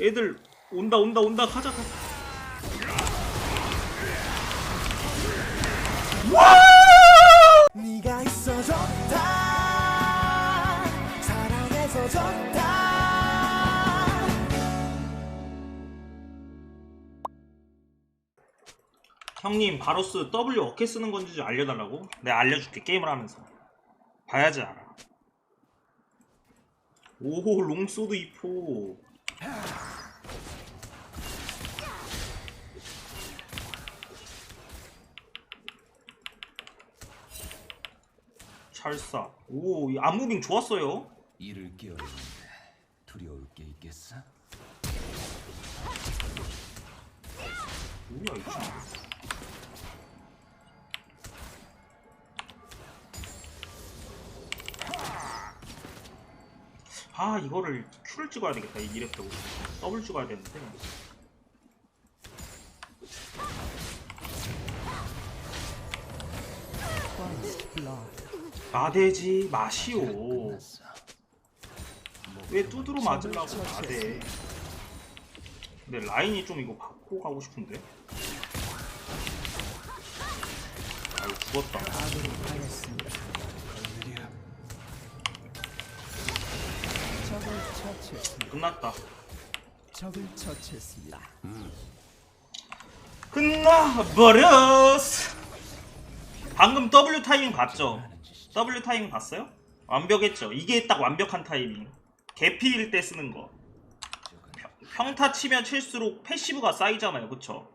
애들 온다 온다 온다 가자 가자. 네가 있어 좋다. 사랑해서 좋다. 형님 바로스 W 어떻게 쓰는 건지 좀 알려달라고? 내가 알려줄게 게임을 하면서. 봐야지 알아. 오 롱소드 2포 찰싸 오 이 안무빙 좋았어요. 이를 깨어있는데 두려울 게 있겠어? 뭐야 이 친구 아 이거를 Q를 찍어야 되겠다. 이 2렙 때고 더블 찍어야 되는데. 나대지 마시오. 왜 두드러 맞으려고 나대? 근데 라인이 좀 이거 바꾸고 가고 싶은데? 아유 죽었다 끝났다. 적을 처치했습니다. 끝나버렸어. 방금 W 타이밍 봤죠? W 타이밍 봤어요? 완벽했죠? 이게 딱 완벽한 타이밍. 개피일 때 쓰는 거. 평- 평타 치면 칠수록 패시브가 쌓이잖아요. 그쵸?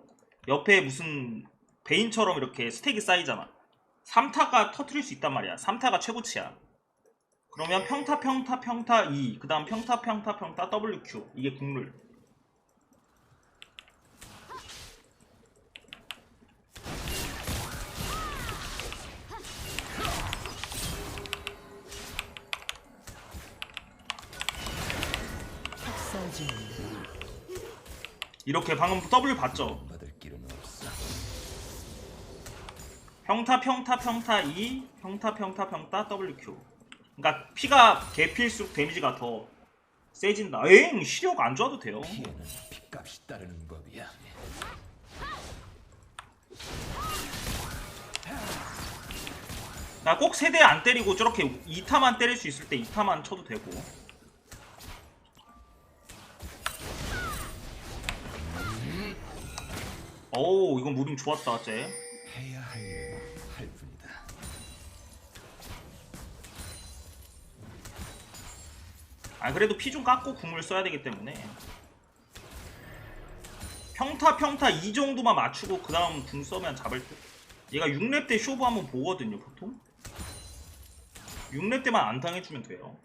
옆에 무슨 베인처럼 이렇게 스택이 쌓이잖아. 3타가 터트릴 수 있단 말이야. 3타가 최고치야 그러면 평타 평타 평타 2 그 다음 평타 평타 평타 WQ 이게 국룰. 이렇게 방금 W 봤죠? 평타 평타 평타 2 평타 평타 평타 WQ 그러니까 피가 개필수록 데미지가 더 세진다. 에잉 시력 안 좋아도 돼요. 피해는 핏값이 따르는 법이야. 나 꼭 세대 안 때리고 저렇게 2타만 때릴 수 있을 때 2타만 쳐도 되고. 오 이건 무빙 좋았다 쟤 아 그래도 피 좀 깎고 궁을 써야 되기 때문에. 평타 평타 이 정도만 맞추고 그 다음 궁 써면 잡을 듯. 얘가 6렙 때 쇼부 한번 보거든요 보통. 6렙 때만 안 당해주면 돼요.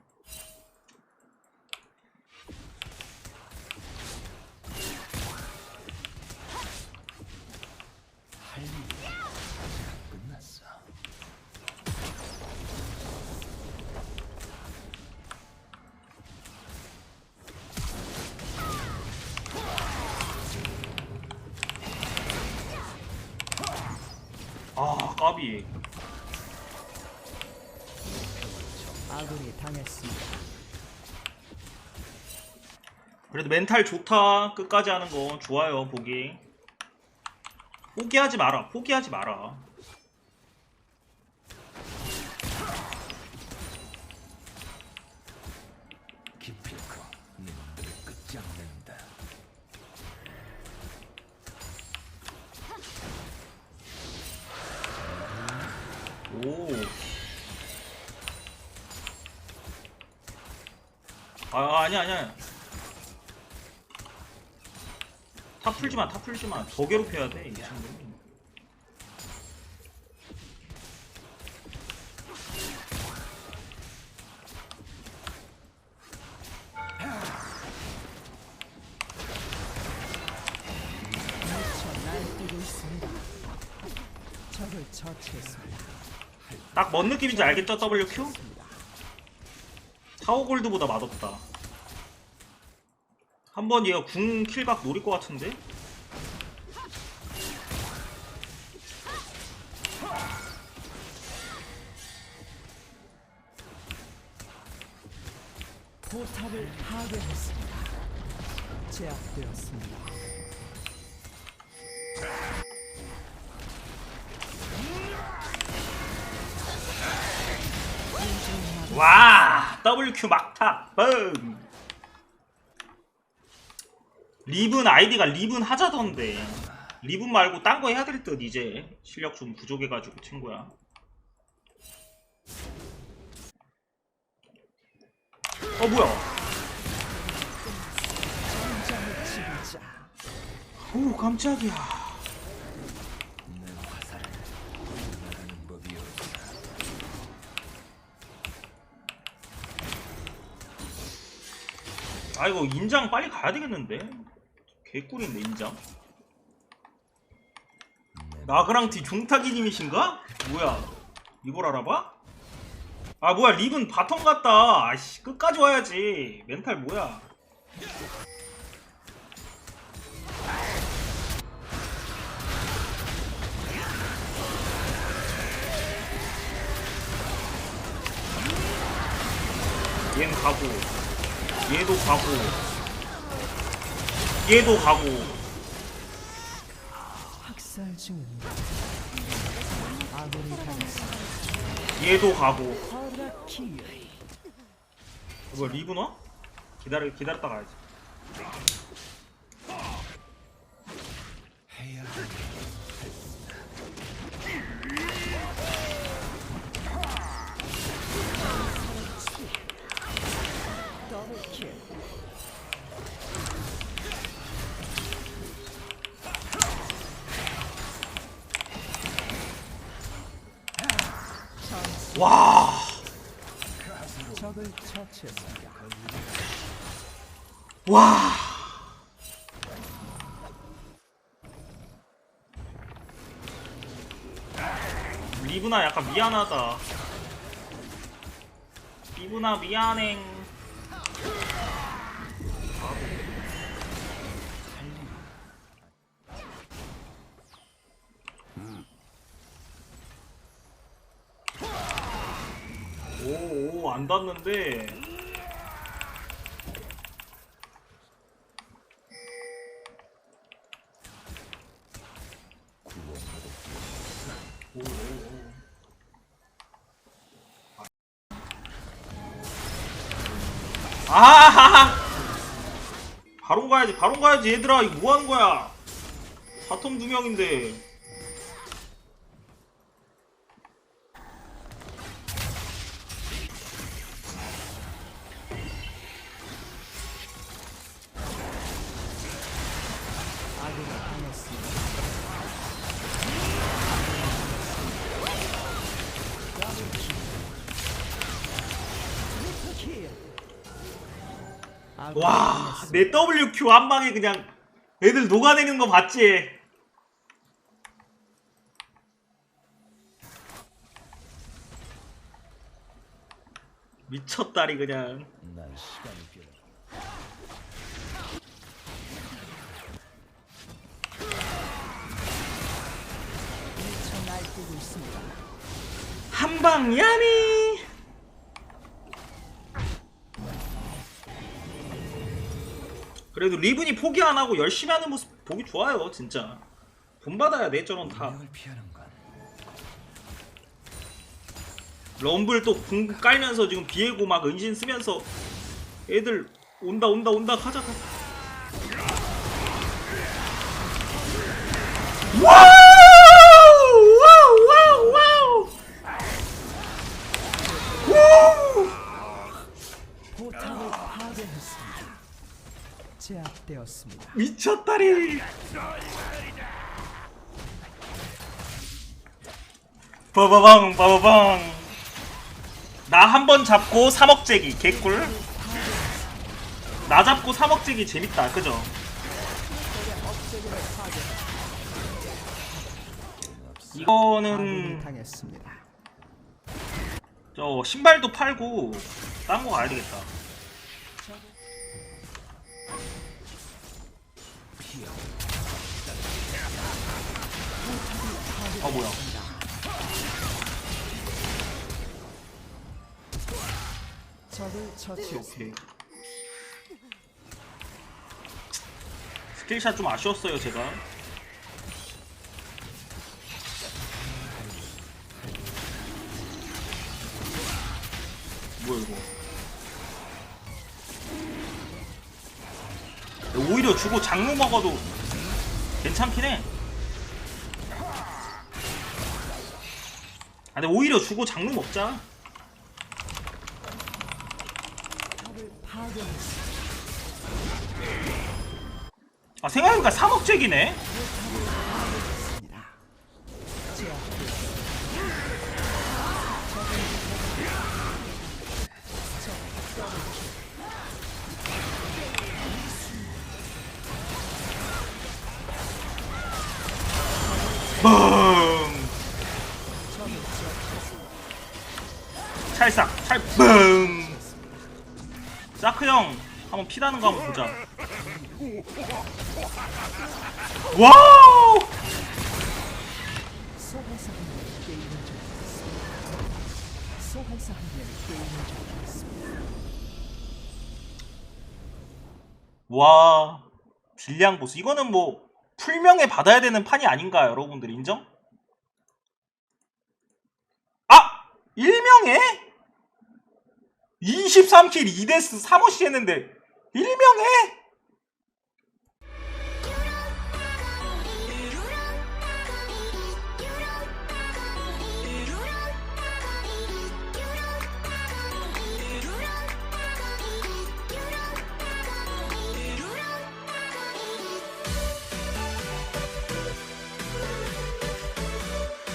할 일이 끝났어. 까비 아군이 당했습니다. 그래도 멘탈 좋다. 끝까지 하는 거 좋아요 보기. 포기하지 마라 포기하지 마라 오. 아, 아니야, 아니야. 탑 풀지 마, 탑 풀지 마. 더 괴롭혀야 돼, 이 있습니다 적을 처치했습니다 딱 뭔 느낌인지 알겠죠, WQ? 타워 골드보다 맛없다. 한 번 얘가 궁 킬각 노릴 것 같은데? 포탑을 파괴했습니다 제압되었습니다. WQ 막탑 뻥 리븐 아이디가 리븐 하자던데. 리븐 말고 딴 거 해야 될 듯 이제. 실력 좀 부족해가지고 친구야. 어 뭐야. 오 깜짝이야 아 이거 인장 빨리 가야 되겠는데? 개꿀인데 인장? 나그랑티 종타기님이신가? 뭐야? 이걸 알아봐? 아 뭐야 립은 바텀 갔다. 아씨 끝까지 와야지. 멘탈 뭐야? 얜 가고 얘도 가고 얘도 가고 학살 중입니다. 아군이 당했습니다. 얘도 가고 뭐 리브너? 기다려 기다렸다 가야지 와. 와. 리브나 약간 미안하다. 리브나 미안해. 오, 오, 안 닿는데. 아하하 바로 가야지 바로 가야지. 얘들아 이거 뭐 하는 거야? 바텀 두 명인데 와. 내 WQ 한 방에 그냥 애들 녹아내는 거 봤지 미쳤다리 그냥. 한방 야미 그래도 리븐이 포기 안 하고 열심히 하는 모습 보기 좋아요 진짜. 돈 받아야 돼 저런 다. 럼블 또궁 깔면서 지금 비에고 막 은신 쓰면서 애들 온다 온다 온다 가자 가자 와우 와우 와우 와우 포탑을 파괴했습니다. 제압되었습니다. 미쳤다리! 빠바방 빠바방 나 한 번 잡고 3억 재기 개꿀? 나 잡고 3억 재기 재밌다 그죠? 이거는 당했습니다. 저 신발도 팔고 딴 거 가야 되겠다 아 뭐야. 적을 처치했습니다. 오케이. 스킬샷 좀 아쉬웠어요 제가. 뭐야 이거? 오히려 주고 장로 먹어도 괜찮긴 해 근데 오히려 주고 장로 먹자. 아 생각해보니까 3억 잭이네 찰싹 찰뻥 사크 형 한번 피나는 거 한번 보자 와우. 와 딜량 보스 이거는 뭐 풀명예 받아야 되는 판이 아닌가 여러분들 인정? 아! 1명예? 23킬 2데스 3어시 했는데 1명예?